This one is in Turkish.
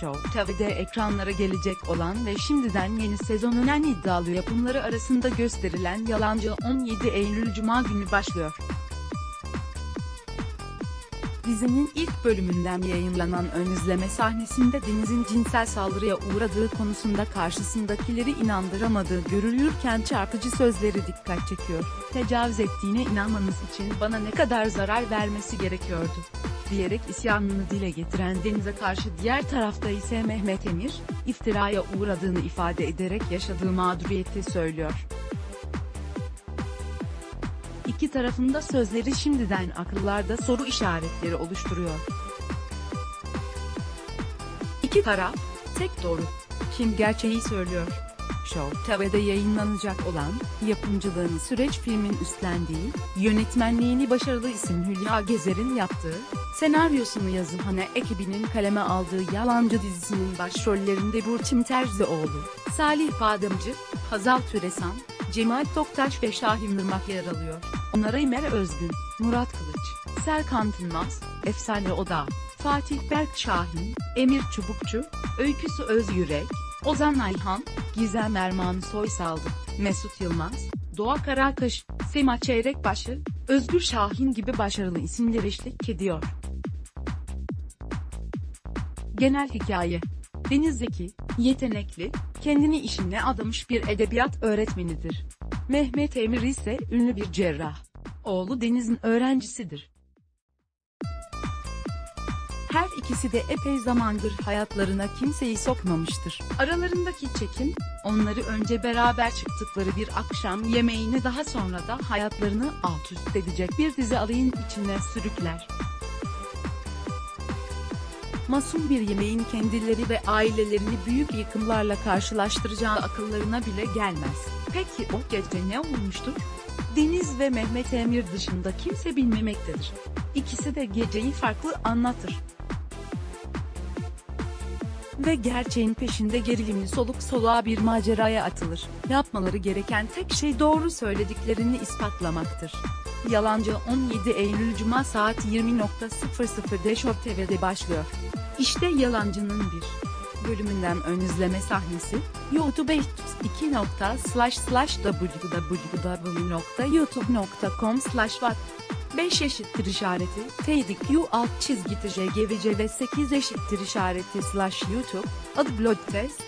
Show TV'de ekranlara gelecek olan ve şimdiden yeni sezonun en iddialı yapımları arasında gösterilen Yalancı 17 Eylül Cuma günü başlıyor. Dizinin ilk bölümünden yayınlanan ön izleme sahnesinde Deniz'in cinsel saldırıya uğradığı konusunda karşısındakileri inandıramadığı görülürken çarpıcı sözleri dikkat çekiyor. Tecavüz ettiğine inanmanız için bana ne kadar zarar vermesi gerekiyordu diyerek isyanını dile getiren Deniz'e karşı diğer tarafta ise Mehmet Emir, iftiraya uğradığını ifade ederek yaşadığı mağduriyeti söylüyor. İki tarafında sözleri şimdiden akıllarda soru işaretleri oluşturuyor. İki taraf, tek doğru. Kim gerçeği söylüyor? Show yayınlanacak olan, yapımcılığını süreç filmin üstlendiği, yönetmenliğini başarılı isim Hülya Gezer'in yaptığı, senaryosunu yazıp Hane ekibinin kaleme aldığı Yalancı dizisinin başrollerinde Burçin Terzioğlu, Salih Bademci, Hazal Türesan, Cemal Toktaş ve Şahin Irmak yer alıyor. Onlara İmer Özgün, Murat Kılıç, Serkan Tınmaz, Efsane Oda, Fatih Berk Şahin, Emir Çubukçu, Öyküsü Özyürek, Ozan Ayhan, Gizem Erman Soysaldı, Mesut Yılmaz, Doğa Karakaş, Sema Çeyrekbaşı, Özgür Şahin gibi başarılı isimler eşlik ediyor. Genel hikaye Deniz Zeki, yetenekli, kendini işine adamış bir edebiyat öğretmenidir. Mehmet Emir ise ünlü bir cerrah. Oğlu Deniz'in öğrencisidir. Her ikisi de epey zamandır hayatlarına kimseyi sokmamıştır. Aralarındaki çekim, onları önce beraber çıktıkları bir akşam yemeğini daha sonra da hayatlarını alt üst edecek bir dizi alayın içine sürükler. Masum bir yemeğin kendileri ve ailelerini büyük yıkımlarla karşılaştıracağı akıllarına bile gelmez. Peki o gece ne olmuştur? Deniz ve Mehmet Emir dışında kimse bilmemektedir. İkisi de geceyi farklı anlatır. Ve gerçeğin peşinde gerilimli soluk soluğa bir maceraya atılır. Yapmaları gereken tek şey doğru söylediklerini ispatlamaktır. Yalancı 17 Eylül Cuma saat 20.00'de Show TV'de başlıyor. İşte Yalancı'nın bir bölümünden ön izleme sahnesi, YouTube 2.www.youtube.com slash 5 eşittir işareti, teydik u alt çizgi tgvc ve 8 eşittir işareti slash youtube, adı blog test,